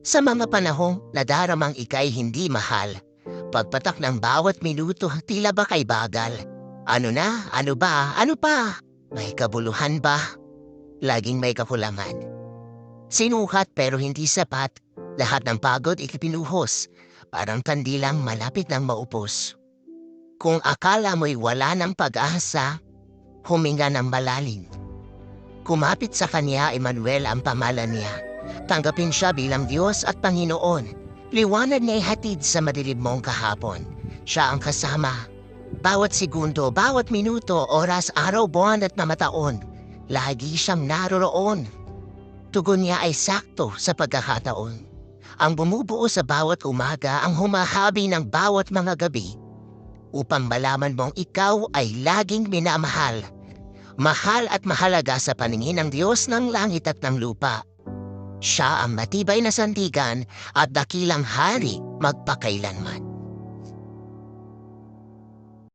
Sa mga panahong nadaramang ikay hindi mahal, pagpatak ng bawat minuto tila ba kay bagal. Ano na? Ano ba? Ano pa? May kabuluhan ba? Laging may kakulangan. Sinukat pero hindi sapat. Lahat ng pagod ikipinuhos. Parang kandilang malapit ng maupos. Kung akala mo'y wala ng pag-asa, huminga ng malalim. Kumapit sa kanya Emmanuel ang pamalan niya. Tanggapin siya bilang Diyos at Panginoon. Liwanag niya hatid sa madilim mong kahapon. Siya ang kasama. Bawat segundo, bawat minuto, oras, araw, buwan at mamataon. Lagi siyang naroroon. Tugon niya ay sakto sa pagkakataon. Ang bumubuo sa bawat umaga ang humahabi ng bawat mga gabi upang malaman mong ikaw ay laging minamahal. Mahal at mahalaga sa paningin ng Diyos ng langit at ng lupa. Siya ang matibay na sandigan at dakilang hari magpakailanman.